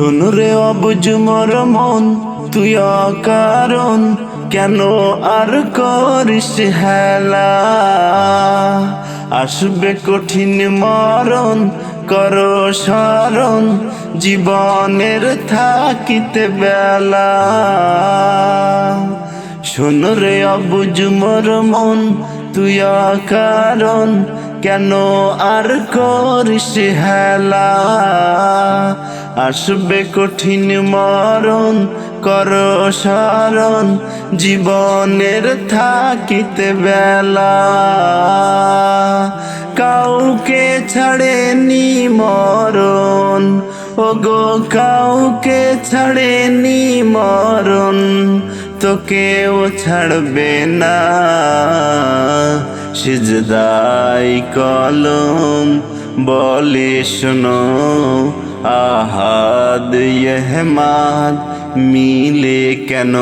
শুনুরে অবুজ মর মন, তুই অকারণ, কেন আর করিস হেলা? আসবে কঠিন মরণ, কর স্মরণ, জীবনের থাকিতে বেলা। শোন রে অবুজ মোর মন, তুই কারণ কেন আর করিস হেলা? আসবে কঠিন মরণ কর স্মরণ জীবনের থাকিতে বেলা। কাউকে ছাড়েনি মরণ ও গো কাউকে ছাড়েনি মরণ, তোকেও ছাড়বে না। সিজদাই কলম বলে শোনো আহাদ ইহমাদ মিলে কেন?